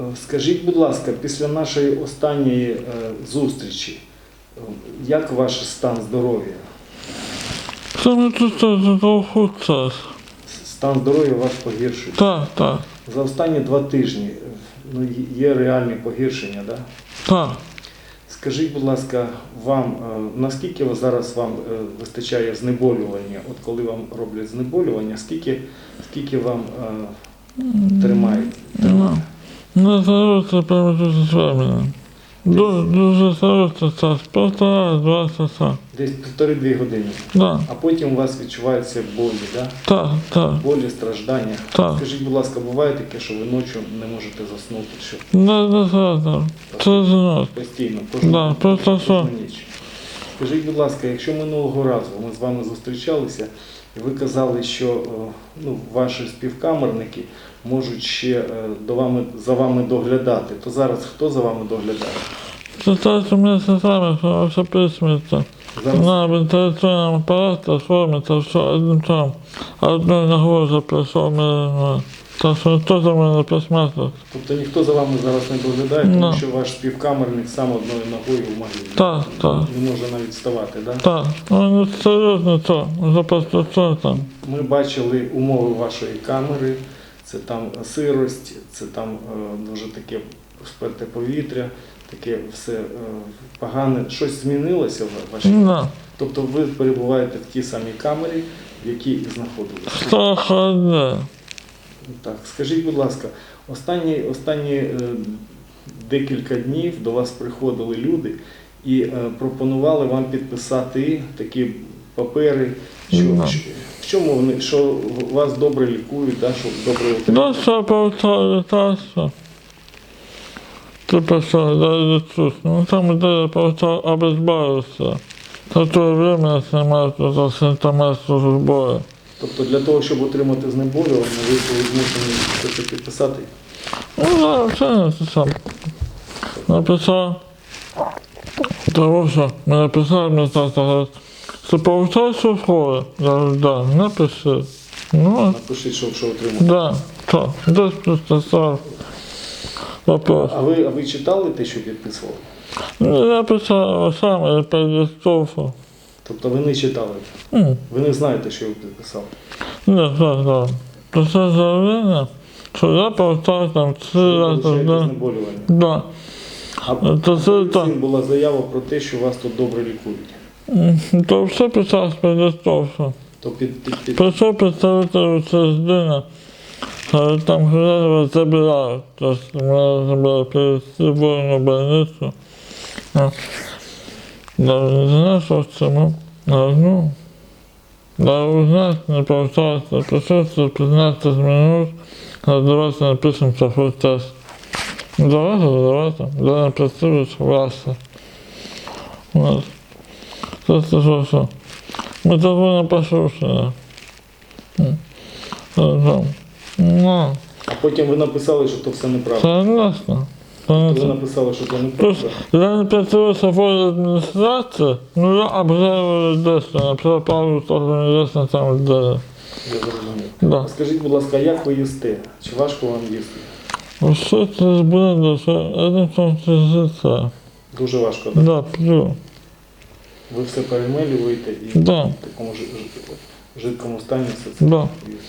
Е, Скажіть, будь ласка, після нашої останньої е, зустрічі, е, як ваш стан здоров'я? Час. Стан здоров'я у вас погіршується. Так, так, За останні два тижні ну, є реальні погіршення, да? так. Скажіть, будь ласка, вам наскільки зараз вам вистачає знеболювання? От коли вам роблять знеболювання, скільки, скільки вам е, тримає? Ну, не здоров'я прямо дуже. Дуже, дуже здоров'я час, півтора-два часа. Десь півтори-дві години. Да, А потім у вас відчуваються болі, да? так, так. болі, страждання. Так. Скажіть, будь ласка, буває таке, що ви ночі не можете заснути, що Не, не. Це знос. постійно, кожну, Да, просто що? ніч. Скажіть, будь ласка, якщо минулого разу ми з вами зустрічалися, і ви казали, що е, ну, ваші співкамерники можуть ще е, до вами, за вами доглядати, то зараз хто за вами доглядає? Це те, що ми з що все присміться. На вентиляційному апараті формиться все одним там. Одною ногою вже Так що хто за мене присматриває? Тобто ніхто за вами зараз не доглядає, тому Ну. що ваш співкамерник сам одною ногою в могилі. Так, так. Не може навіть вставати, да? Так, ну не серйозно то, вже просто що там. Ми бачили умови вашої камери, це там сирость, це там е, дуже таке сперте повітря, таке все е, погане. Щось змінилося в вашій? Не, Тобто ви перебуваєте в тій самій камері, в якій і знаходилися. трохи одне. Так, скажіть, будь ласка, останні, останні е, декілька днів до вас приходили люди і е, пропонували вам підписати такі папери, що, Ну. що- в чому вони, що вас добре лікують, да, що добре отримують. Типа що, да, ну там де повтор обезбавився. За то время снимают за симптоматику збою. Тобто для того, щоб отримати знеболювання, ви були змушені все підписати. Ну да, все написав. Написав. Того, що ми написали, мені так говорить, що повторюється в школі. Говорю, да, напиши. Ну, Напишіть, що, що отримати. да, то, десь просто став вопрос. А ви, а ви читали те, що підписували? Ну, я писав сам, я передістовку. Тобто ви не читали. Ну, Ви не знаєте, що ви підписали. не, так. Писав заявлення, що я повторюю там три рази в день. Да. А То це так. була заява про те, що вас тут добре лікують. То все писав з передістовку. То під, під, під... Прийшов представитель учреждення, але там говорили, забирають. Тобто мене забрали перевести в воєнну больницю. А, Да, не знаю, що в цьому. Ну, да, узнать, не повертався. Прийшов 15 минут, а давайте напишемо цифру тест. Ну, Давайте, давайте. Да, не працюєш, власне. От. Це що? Ми того не послушали. Ну, А потім ви написали, що то все неправда. согласно. Ви написали, що це не неправда. Я не працювався в адміністрації, ну я обжалую десь, написав пару сторону десь там де. Я зрозумів. Да. Скажіть, будь ласка, як ви їсте? Чи важко вам їсти? Все це буде, що один там життя. Дуже важко, так? Да, п'ю. Ви все перемелюєте і Да. в такому жи- жи- жидкому стані все це Да. їсте.